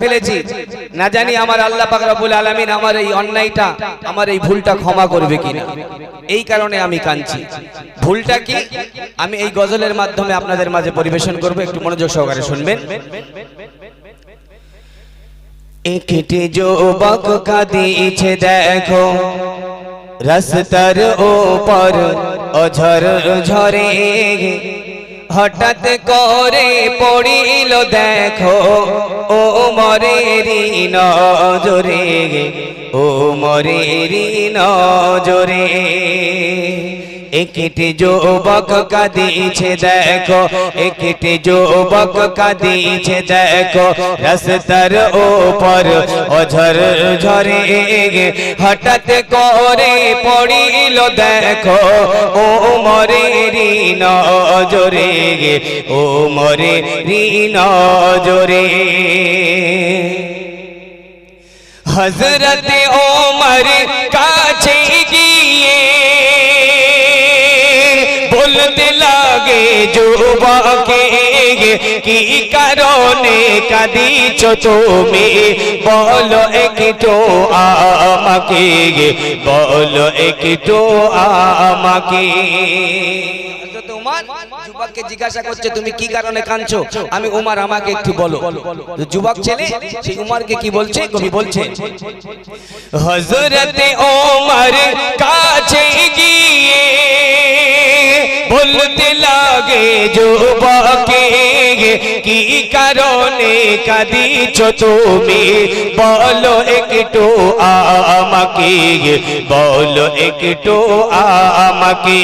ফেলেছি। না জানি আমার আল্লাহ পাক রব্বুল আলামিন আমার এই অন্যায়টা, আমার এই ভুলটা ক্ষমা করবে কিনা। এই কারণে আমি কাঁদছি। ভুলটা কি? আমি এই গজলের মাধ্যমে আপনাদের মাঝে পরিবেশন করব। একটু মনোযোগ সহকারে শুনবেন। একটি যুবক কাঁদিছে, দেখো, রাস্তার ওপর অঝর ঝরে। হঠাৎ করে পড়িল দেখো ও মরে নজরে ও মরে নজরে। একটি যুবক কাঁদিছে দেখো। একটি যুবক কাঁদিছে দেখো। রাস্তার ওপর অঝর ঝরে হঠাৎ করে পড়িল, দেখো। ও মরে নজরে, ও মরে নজরে। হজরত ওমর কাছে বলতে লাগে যুবকে কি কারণে কাঁদিছ তুমি? বলো একটু আমাকে বলো একটু আমাকে। যুবককে জিজ্ঞাসা করছে তুমি কি কারণে কাঁদছো? আমি উমার আমাকে একটু বলো। যুবক ছেলে সেই উমারকে কি বলছে? কবি বলছে হজরতে ওমর কাছে গিয়ে বলতে লাগে যুবকে, কি কারণে কাঁদিছ তুমি? বলো একটু আমাকে, বলো একটু আমাকে,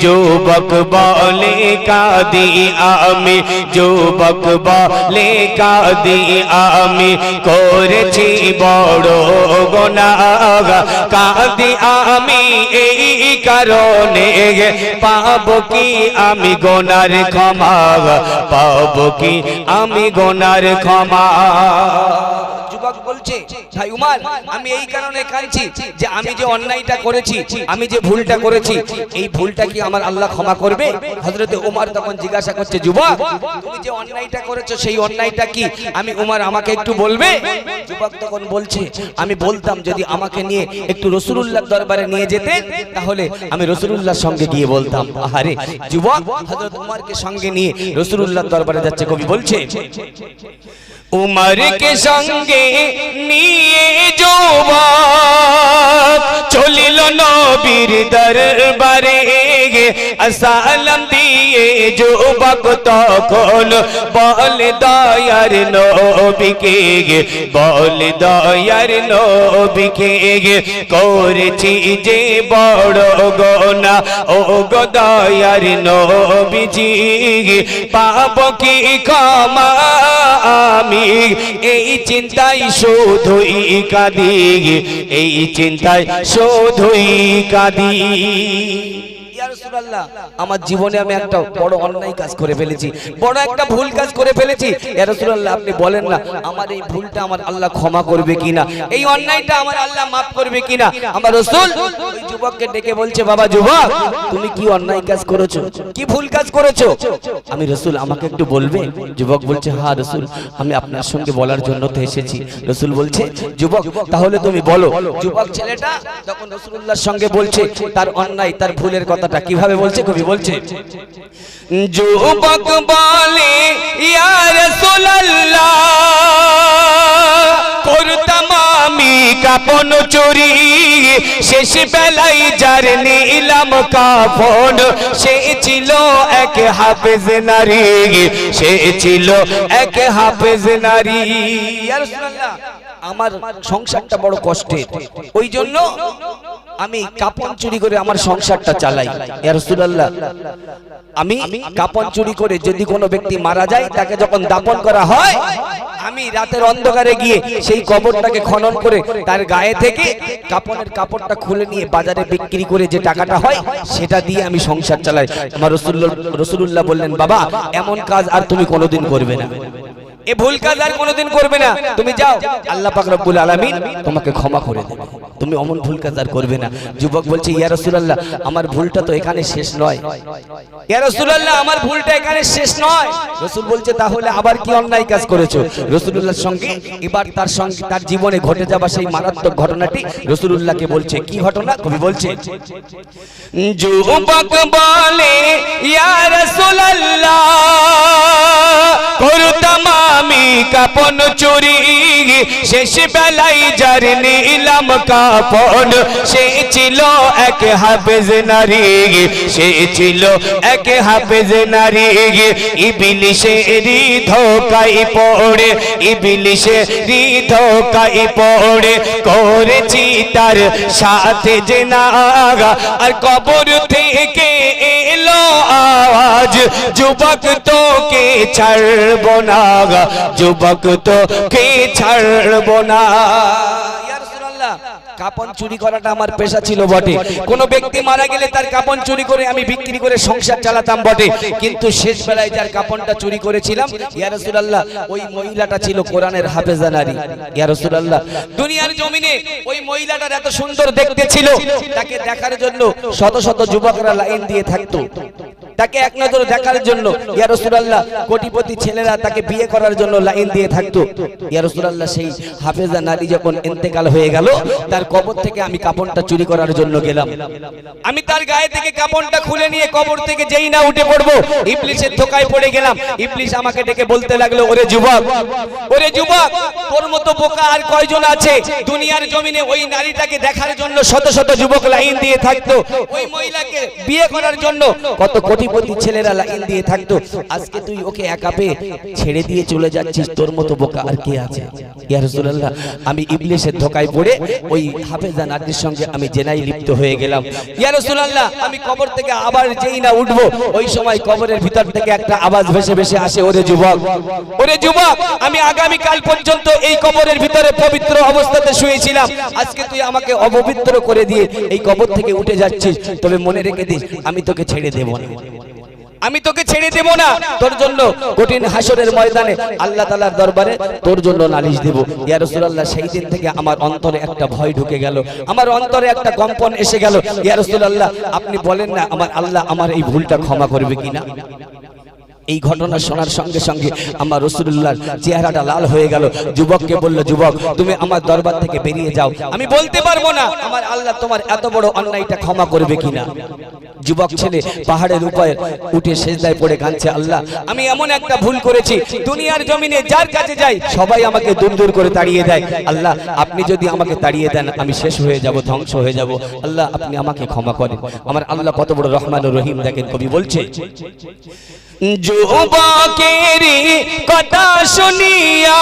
যুবক বলে কাঁদি আমি, যুবক বলে কাঁদি আমি, করেছি বড় গোনা কাঁদি আমি এই কারণে পাবো কি আমি গোনার ক্ষমা? পাবো কি আমি গোনার ক্ষমা? যুবক বলছে, ভাই উমার আমি এই কারণে কাঁদছি যে আমি যে অন্যায়টা করেছি, আমি যে ভুলটা করেছি, এই ভুলটা কি আমার আল্লাহ ক্ষমা করবে? হযরতে উমার তখন জিজ্ঞাসা করছে, যুবক, তুমি যে অন্যায়টা করেছ, সেই অন্যায়টা কি? আমি, উমার, আমাকে একটু বলবে? যুবক তখন বলছে, আমি বলতাম যদি আমাকে নিয়ে একটু রসুলুল্লাহর দরবারে নিয়ে যেতে, তাহলে আমি রসুলুল্লাহর সঙ্গে গিয়ে বলতাম। আহারে, যুবক, হযরত উমারকে সঙ্গে নিয়ে রসুলুল্লাহর দরবারে যাচ্ছে কবি বলছে, উমরকে সঙ্গে নিয়ে যুবক চলিল নবীর দরবারে আসালাম দিয়ে যুবক তখন বল দয়ার নবীকে বল দয়ার নবীকে করেছি যে বড় গোনা, ও গো দয়ার নবীজি পাব কি ক্ষমা আমি? এই চিন্তায় শুধুই কাঁদি এই চিন্তায় শুধুই কাঁদি। আমার জীবনে আমি একটা বড় অন্যায় কাজ করে ফেলেছি, বড় একটা ভুল কাজ করে ফেলেছি। ইয়া আপনি বলেন না, আমার এই ভুলটা আমার আল্লাহ ক্ষমা করবে কিনা? এই অন্যায়টা আমার আল্লাহ মাফ করবে কিনা? আমার রাসূল যুবককে ডেকে বলছে, বাবা যুবক, তুমি কি অন্যায় কাজ করেছ? কি ভুল কাজ করেছ? আমি রসুল, আমাকে একটু বলবে? যুবক বলছে হ্যাঁ রসুল, আমি আপনার সঙ্গে বলার জন্য তো এসেছি। রসুল বলছে, যুবক, তাহলে তুমি বলো। যুবক ছেলেটা তখন রসুল্লাহর সঙ্গে বলছে, তার অন্যায়, তার ভুলের কথাটা কীভাবে বলছে? কবি বলছে যুবক বলে ইয়া রাসূলুল্লাহ কাপন চুরি, শেষ বেলায় যার নিলাম কাপন সে ছিল এক হাফেজ নারী, সে ছিল এক হাফেজ নারী। আমার সংসারটা বড় কষ্টের। ওই জন্য আমি কাপন চুরি করে আমার সংসারটা চালাই। ইয়া রাসূলুল্লাহ, আমি কাপন চুরি করে যদি কোনো ব্যক্তি মারা যায়, তাকে যখন দাপন করা হয়, আমি রাতের অন্ধকারে গিয়ে সেই কবরটাকে খনন করে তার গায়ে থেকে কাপনের কাপড়টা খুলে নিয়ে বাজারে বিক্রি করে যে টাকাটা হয়, সেটা দিয়ে আমি সংসার চালাই। আমার রসুল্লাহ রসুল্লাহ বললেন, বাবা, এমন কাজ আর তুমি কোনোদিন করবে না। এ ভুল কাজ আর কোনোদিন করবে না। তুমি যাও। আল্লাহ পাক রব্বুল আলামিন তোমাকে ক্ষমা করে দেবে। তুমি অমন ভুল কাজ আর করবে না। যুবক বলছে, ইয়া রাসূলুল্লাহ, আমার ভুলটা তো এখানে শেষ নয়। ইয়া রাসূলুল্লাহ, আমার ভুলটা এখানে শেষ নয়। রাসূল বলছে, তাহলে আবার কি অন্যায় কাজ করেছ? রাসূলুল্লাহর সঙ্গে, এবার তার সঙ্গে, তার জীবনে ঘটে যাওয়া সেই মারাত্মক ঘটনাটি রাসূলুল্লাহকে বলছে, কি ঘটনা? কবি বলছে, যুবক বলে, ইয়া রাসূলুল্লাহ, করতাম কাপন চুরি, শেষ বেলায় যার নিলাম কাপন, সে ছিল এক হাফেজ নারী, সে ছিল এক হাফেজ নারী। ইবিলিশের ধোকাই পড়ে, ইবিলিশের ধোকাই পড়ে, করেছি তার সাথে যে নাগা। আর কবর থেকে আওয়াজ যুবক তোকে ছাড়বো না যুবক তোকে ছাড়বো না। কাপন চুরি করাটা আমার পেশা ছিল বটে। কোন ব্যক্তি মারা গেলে তার কাপন চুরি করে আমি বিক্রি করে সংসার চালাতাম বটে। কিন্তু শেষ বেলায় যার কাপনটা চুরি করেছিলাম, ইয়া রাসূলুল্লাহ, ওই মহিলাটা ছিল কোরআনের হাফেজা নারী। ইয়া রাসূলুল্লাহ, দুনিয়ার জমিনে ওই মহিলাটার এত সুন্দর দেখতে ছিল, তাকে দেখার জন্য শত শত যুবকরা লাইন দিয়ে থাকতো। তাকে এক নজর দেখার জন্য, ইয়া রাসূলুল্লাহ, কোটিপতি ছেলেরা তাকে বিয়ে করার জন্য লাইন দিয়ে থাকতো। ইয়া রাসূলুল্লাহ, সেই হাফেজা নারী যখন ইন্তেকাল হয়ে গেল, তার কবর থেকে আমি কাপড়টা চুরি করার জন্য গেলাম। আমি তার গায়ে থেকে কাপড়টা খুলে নিয়ে কবর থেকে যেই না উঠে পড়ব, ইবলিসের ধোকায় পড়ে গেলাম। ইবলিস আমাকে ডেকে বলতে লাগল, ওরে যুবক ওরে যুবক, তোর মতো বোকা আর কয়জন আছে? দুনিয়ার জমিনে ওই নারীটাকে দেখার জন্য শত শত যুবক লাইন দিয়ে থাকতো। ওই মহিলাকে বিয়ে করার জন্য কত কোটিপতি ছেলেরা লাইন দিয়ে থাকতো, আজকে তুই ওকে একা পেয়ে ছেড়ে দিয়ে চলে যাচ্ছিস, তোর মতো বোকা আর কে আছে? ইয়া রাসূলুল্লাহ, আমি ইবলিসের ধোকায় পড়ে ওই হাফেজা নারীর সঙ্গে আমি জেনাই লিপ্ত হয়ে গেলাম। ইয়া রাসূলুল্লাহ, আমি কবর থেকে আবার যেই না উঠবো, ওই সময় কবরের ভিতর থেকে একটা আওয়াজ ভেসে ভেসে আসে, ওরে যুবক ওরে যুবক, আমি আগামী কাল পর্যন্ত এই কবরের ভিতরে পবিত্র অবস্থাতে শুয়েছিলাম। আজকে তুই আমাকে অপবিত্র করে দিয়ে এই কবর থেকে উঠে যাচ্ছিস, তবে মনে রেখে দিস, আমি তোকে ছেড়ে দেব না। আমি তোকে ছেড়ে দেব না। তোর জন্য কঠিন হাসরের ময়দানে আল্লাহ তালার দরবারে তোর জন্য নালিশ দেব। ইয়া সেই দিন থেকে আমার অন্তরে একটা ভয় ঢুকে গেল। আমার অন্তরে একটা কম্পন এসে গেল। ইয়া আপনি বলেন না, আমার আল্লাহ আমার এই ভুলটা ক্ষমা করবে কিনা? এই ঘটনা শোনার সঙ্গে সঙ্গে আমার রসুল্লাহর চেহারাটা লাল হয়ে গেল। যুবককে বলল, যুবক, তুমি আমার দরবার থেকে বেরিয়ে যাও। আমি বলতে পারব না, আমার আল্লাহ তোমার এত বড় অন্যায়টা ক্ষমা করবে কিনা? যুবক ছেলে পাহাড়ের উপরে উঠে সেজদায় পড়ে কাঁদছে, আল্লাহ, আমি এমন একটা ভুল করেছি। দুনিয়ার জমিনে যার কাছে যাই, সবাই আমাকে দূর দূর করে তাড়িয়ে দেয়। আল্লাহ, আপনি যদি আমাকে তাড়িয়ে দেন, আমি শেষ হয়ে যাব, ধ্বংস হয়ে যাব। আল্লাহ, আপনি আমাকে ক্ষমা করেন। আমার আল্লাহ কত বড় রহমান রহিম দেখেন, কবি বলছে, যুবকেরি কথা শুনিয়া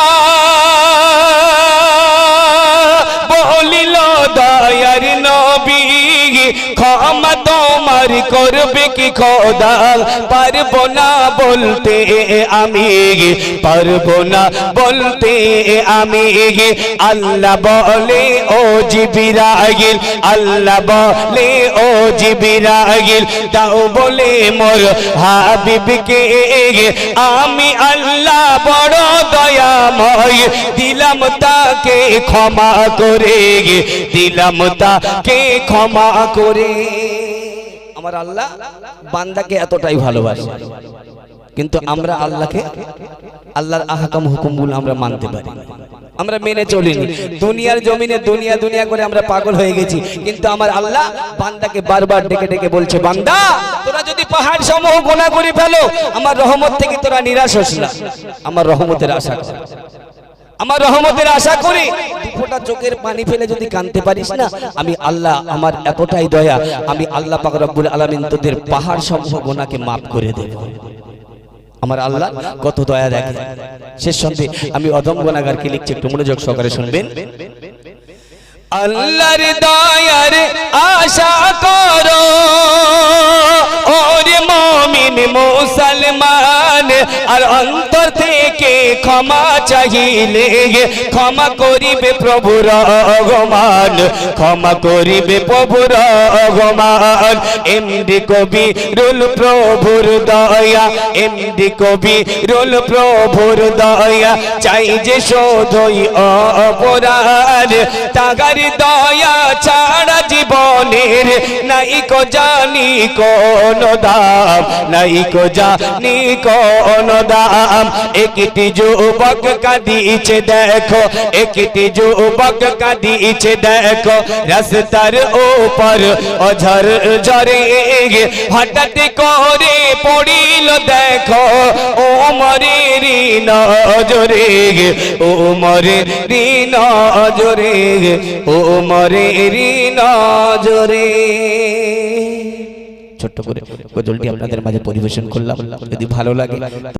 বলিল, দয়ার নবী, ক্ষমা তোমার করবে কি খোদা? পারব না বলতে আমি পারব না বলতে আমি আল্লাহ বলে, ও জিবিরাগিল আল্লাহ বলে, ও জিবিরাগিল দাও বলে মোর হাবিবকে আমি আল্লাহ বড় দয়াময়, দিলাম তাকে ক্ষমা করে দিলাম তাকে ক্ষমা করে আমার আল্লাহ বান্দাকে এতটাই ভালোবাসে। কিন্তু আমরা আল্লাহকে, আল্লাহর আহকাম হুকুমগুলো আমরা মানতে পারি। আমরা মেনে চলিনি। দুনিয়ার জমিনে দুনিয়া দুনিয়া করে আমরা পাগল হয়ে গেছি। কিন্তু আমার আল্লাহ বান্দাকে বারবার ডেকে ডেকে বলছে, বান্দা, তোরা যদি পাহাড় সমূহ গোনা করে ফেলো, আমার রহমত থেকে তোরা নিরাশ হোস না। আমার রহমতের আশা আমার রহমতের আশা করি দুফোটা চোখের পানি ফেলে যদি কানতে পারিস না, আমি আল্লাহ আমার এতটাই দয়া, আমি আল্লাহ পাক রব্বুল আলামিন তোদের পাহাড় সমূহ গোনাকে মাফ করে দেব। আমার আল্লাহ, কত দয়া দেখে। শেষ সন্ধে, আমি অদম লিখছি, একটু মনোযোগ সহকারে শুনবেন। আল্লাহর দয়ার আশা করো ওরে মমিন মুসলমান, আর অন্তর থেকে ক্ষমা চাহিলে, ক্ষমা করিবে প্রভু রহমান, ক্ষমা করিবে প্রভু রহমান। এমডি কবি রুল প্রভুর দয়া, এমডি কবি রুল প্রভুর দয়া, চাই যে শোধই অপরাধ তাগার দয়া ছাড়া জীবনের নাই কো জানি কোন দাম নাই কো জানি কোন দাম একটি যুবক কাঁদিছে, দেখো, একটি যুবক কাঁদিছে, দেখো। রাস্তার ওপর অঝর ঝরে হঠাৎ করে পড়িল, দেখো ও মরে রি নজরে ও মরে রি নজরে ও মরে রি নজরে। ছোট্ট করে। গজলটি আপনাদের মাঝে পরিবেশন করলাম। যদি ভালো লাগে